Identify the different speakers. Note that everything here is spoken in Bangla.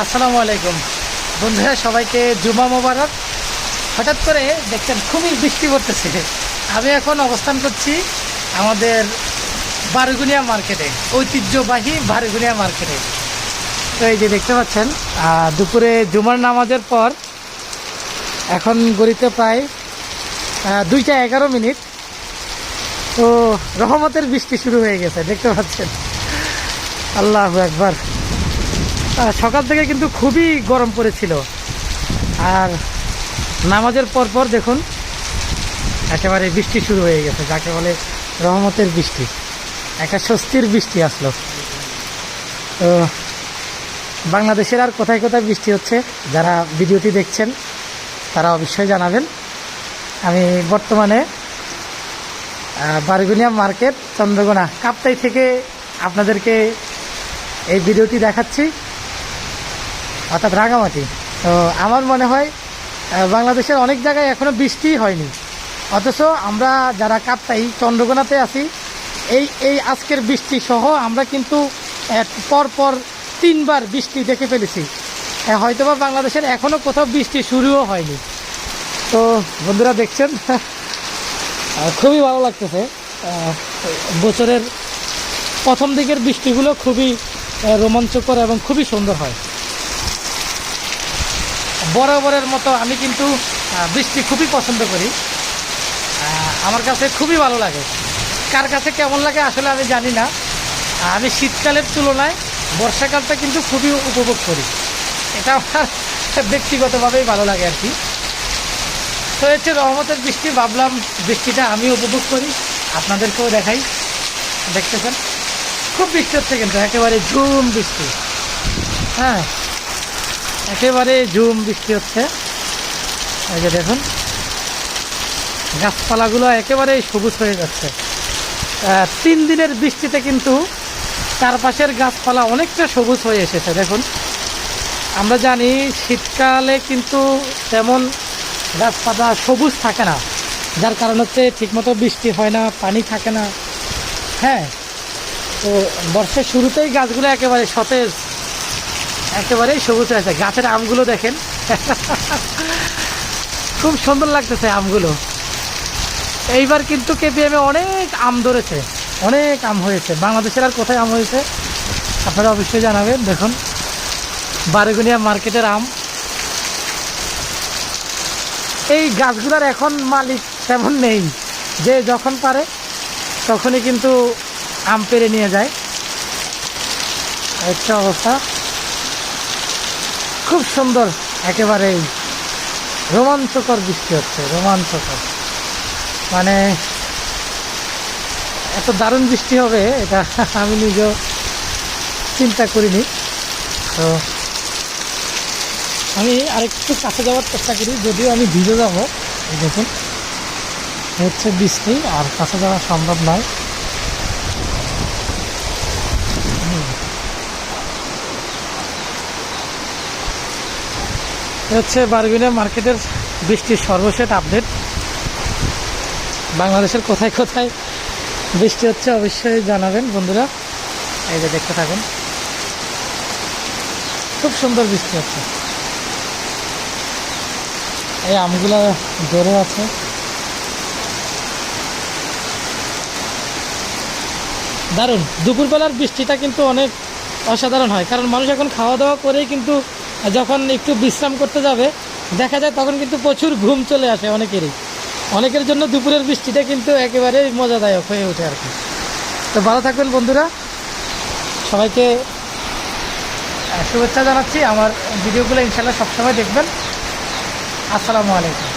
Speaker 1: আসসালামু আলাইকুম। বন্ধুরা, সবাইকে জুমা মোবারক। হঠাৎ করে দেখছেন খুবই বৃষ্টি পড়তেছে। আমি এখন অবস্থান করছি আমাদের বারুগুনিয়া মার্কেটে, ঐতিহ্যবাহী বারুগুনিয়া মার্কেটে। তো এই যে দেখতে পাচ্ছেন দুপুরে জুমার নামাজের পর এখন গড়িতে প্রায় দুইটা এগারো মিনিট। তো রহমতের বৃষ্টি শুরু হয়ে গেছে, দেখতে পাচ্ছেন। আল্লাহ একবার সকাল থেকে কিন্তু খুবই গরম পড়েছিল। আর নামাজের পর পর দেখুন, একেবারে বৃষ্টি শুরু হয়ে গেছে, যাকে বলে রহমতের বৃষ্টি। একটা স্বস্তির বৃষ্টি আসলো। তো বাংলাদেশের আর কোথায় কোথায় বৃষ্টি হচ্ছে, যারা ভিডিওটি দেখছেন, তারা অবশ্যই জানাবেন। আমি বর্তমানে বারগুনিয়া মার্কেট চন্দ্রগোনা কাপ্তাই থেকে আপনাদেরকে এই ভিডিওটি দেখাচ্ছি। অর্থাৎ রাঙামাটি। তো আমার মনে হয় বাংলাদেশের অনেক জায়গায় এখনও বৃষ্টি হয়নি। অথচ আমরা যারা কাপ্তাই চন্দ্রকোনাতে আছি এই এই আজকের বৃষ্টি সহ আমরা কিন্তু আহ, পর পর তিনবার বৃষ্টি দেখে ফেলেছি। হয়তোবা বাংলাদেশের এখনও কোথাও বৃষ্টি শুরুও হয়নি। তো বন্ধুরা দেখছেন খুবই ভালো লাগতেছে। বছরের প্রথম দিকের বৃষ্টিগুলো খুবই রোমাঞ্চকর এবং খুবই সুন্দর হয়। বরাবরের মতো আমি কিন্তু বৃষ্টি খুবই পছন্দ করি। আমার কাছে খুবই ভালো লাগে। কার কাছে কেমন লাগে আসলে আমি জানি না। আমি শীতকালের তুলনায় বর্ষাকালটা কিন্তু খুবই উপভোগ করি। এটা আমার ব্যক্তিগতভাবেই ভালো লাগে আর কি। তো হচ্ছে রহমতের বৃষ্টি, ভাবলাম বৃষ্টিটা আমি উপভোগ করি, আপনাদেরকেও দেখাই। দেখতেছেন? খুব বৃষ্টি হচ্ছে কিন্তু, একেবারে ঝুম বৃষ্টি। হ্যাঁ। একেবারে ঝুম বৃষ্টি হচ্ছে। এই যে দেখুন, গাছপালাগুলো একেবারে সবুজ হয়ে যাচ্ছে। তিন দিনের বৃষ্টিতে কিন্তু চারপাশের গাছপালা অনেকটা সবুজ হয়ে এসেছে। দেখুন, আমরা জানি শীতকালে কিন্তু তেমন গাছপালা সবুজ থাকে না। যার কারণ হচ্ছে ঠিকমতো বৃষ্টি হয় না, পানি থাকে না। হ্যাঁ তো বর্ষার শুরুতেই গাছগুলো একেবারে সতেজ একেবারেই সবুজ হয়েছে। গাছের আমগুলো দেখেন। খুব সুন্দর লাগতেছে আমগুলো। এইবার কিন্তু কেপিএমে অনেক আম ধরেছে। অনেক আম হয়েছে। বাংলাদেশের আর কোথায় আম হয়েছে? আপনারা অবশ্যই জানাবেন। দেখুন, বারুগুনিয়া মার্কেটের আম। এই গাছগুলোর এখন মালিক তেমন নেই। যে যখন পারে, তখনই কিন্তু আম পেরে নিয়ে যায়। একটা অবস্থা। খুব সুন্দর, একেবারেই রোমাঞ্চকর বৃষ্টি হচ্ছে, রোমাঞ্চকর। মানে এত দারুণ বৃষ্টি হবে, এটা আমি নিজেও চিন্তা করিনি। তো, আমি আরেকটু কাছে যাওয়ার চেষ্টা করি, যদিও আমি ভিজে যাব দেখুন। হচ্ছে বৃষ্টি, আর কাছে যাওয়া সম্ভব নয়। হচ্ছে বারগুনিয়া মার্কেটের বৃষ্টির সর্বশেষ আপডেট। বাংলাদেশের কোথায় কোথায় বৃষ্টি হচ্ছে অবশ্যই জানাবেন বন্ধুরা। এই যে দেখতে থাকুন। খুব সুন্দর বৃষ্টি হচ্ছে। এই আমগুলো ধরে আছে। দারুণ। দুপুরবেলার বৃষ্টিটা কিন্তু অনেক অসাধারণ হয়। কারণ মানুষ এখন খাওয়া দাওয়া করেই কিন্তু যখন একটু বিশ্রাম করতে যাবে, দেখা যায় তখন কিন্তু প্রচুর ঘুম চলে আসে অনেকেরই। অনেকের জন্য দুপুরের বৃষ্টিটা কিন্তু একেবারে মজাদায়ক হয়ে ওঠে আর কি। তো ভালো থাকবেন বন্ধুরা। সবাইকে শুভেচ্ছা জানাচ্ছি। আমার ভিডিওগুলো ইনশাল্লাহ সবসময় দেখবেন। আসসালামু আলাইকুম।